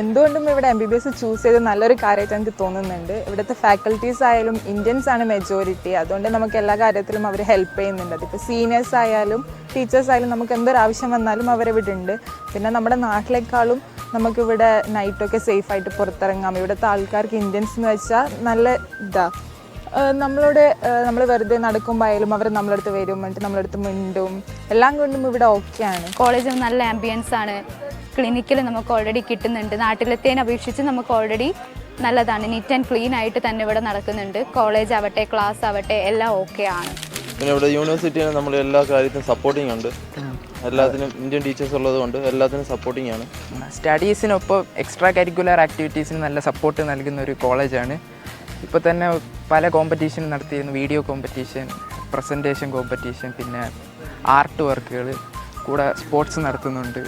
എന്തുകൊണ്ടും ഇവിടെ M B B S choose ചെയ്ത് നല്ലൊരു കാര്യമായിട്ട് എനിക്ക് തോന്നുന്നുണ്ട്. ഇവിടുത്തെ ഫാക്കൽറ്റീസ് ആയാലും ഇന്ത്യൻസ് ആണ് മെജോറിറ്റി അതുകൊണ്ട് നമുക്ക് എല്ലാ കാര്യത്തിലും അവർ ഹെൽപ്പ് ചെയ്യുന്നുണ്ട്. അതിപ്പോൾ സീനിയേഴ്സ് ആയാലും ടീച്ചേഴ്സ് ആയാലും നമുക്ക് എന്തൊരു ആവശ്യം വന്നാലും അവരിവിടെ ഉണ്ട്. പിന്നെ നമ്മുടെ നാട്ടിലേക്കാളും നമുക്കിവിടെ നൈറ്റൊക്കെ സേഫായിട്ട് പുറത്തിറങ്ങാം. ഇവിടുത്തെ ആൾക്കാർക്ക് ഇന്ത്യൻസ് എന്ന് വെച്ചാൽ നല്ല ഇതാ. നമ്മളോട് നമ്മൾ വെറുതെ നടക്കുമ്പോൾ ആയാലും അവർ നമ്മളടുത്ത് വരും. എന്നിട്ട് നമ്മളടുത്ത് മിണ്ടും. എല്ലാം കൊണ്ടും ഇവിടെ ഓക്കെയാണ് കോളേജും നല്ല ആംബിയൻസ് ആണ്. ക്ലിനിക്കിൽ നമുക്ക് ഓൾറെഡി കിട്ടുന്നുണ്ട്. നാട്ടിലത്തേനെ അപേക്ഷിച്ച് നമുക്ക് ഓൾറെഡി നല്ലതാണ്. നീറ്റ് ആൻഡ് ക്ലീൻ ആയിട്ട് തന്നെ ഇവിടെ നടക്കുന്നുണ്ട്. കോളേജ് ആവട്ടെ ക്ലാസ് ആവട്ടെ എല്ലാം ഓക്കെ ആണ്. പിന്നെ ഇവിടെ യൂണിവേഴ്സിറ്റിയാണ് നമ്മൾ എല്ലാ കാര്യത്തിനും സപ്പോർട്ടിങ് ഉണ്ട്. എല്ലാത്തിനും ഇന്ത്യൻ ടീച്ചേഴ്സ് ഉള്ളത് കൊണ്ട് എല്ലാത്തിനും സപ്പോർട്ടിങ് ആണ്. സ്റ്റഡീസിനൊപ്പം എക്സ്ട്രാ കരിക്കുലർ ആക്ടിവിറ്റീസിന് നല്ല സപ്പോർട്ട് നൽകുന്ന ഒരു കോളേജാണ് ഇപ്പോൾ തന്നെ പല കോമ്പറ്റീഷൻ നടത്തിയിരുന്നു. വീഡിയോ കോമ്പറ്റീഷൻ പ്രസന്റേഷൻ കോമ്പറ്റീഷൻ പിന്നെ ആർട്ട് വർക്കുകൾ കൂടെ സ്പോർട്സ് നടത്തുന്നുണ്ട്.